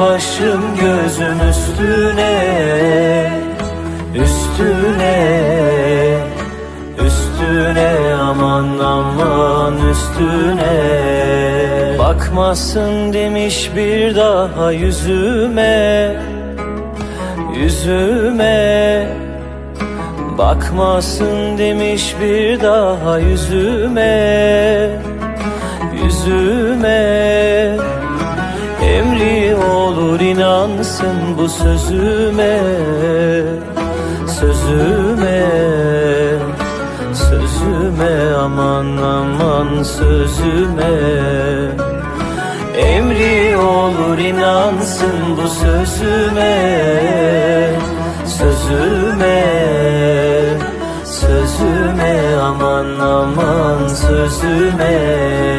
başım gözüm üstüne Üstüne Üstüne aman aman üstüne. Bakmasın demiş bir daha yüzüme Yüzüme. Bakmasın demiş bir daha yüzüme olur inansın bu sözüme Sözüme Sözüme aman aman sözüme. Emri olur inansın bu sözüme Sözüme Sözüme aman aman sözüme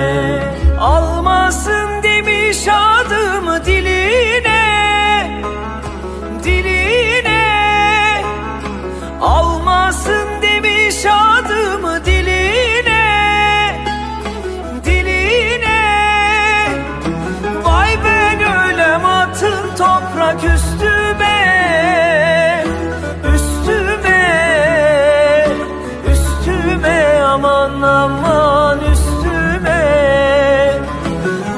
toprak üstüme Üstüme Üstüme aman aman üstüme.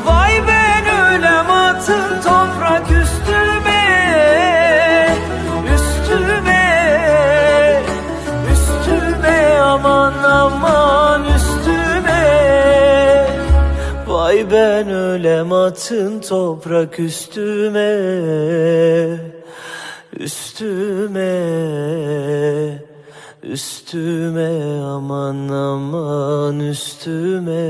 Vay ben ölem atın toprak üstüme Üstüme Üstüme aman aman Vay ben ölem atın toprak üstüme Üstüme Üstüme aman aman üstüme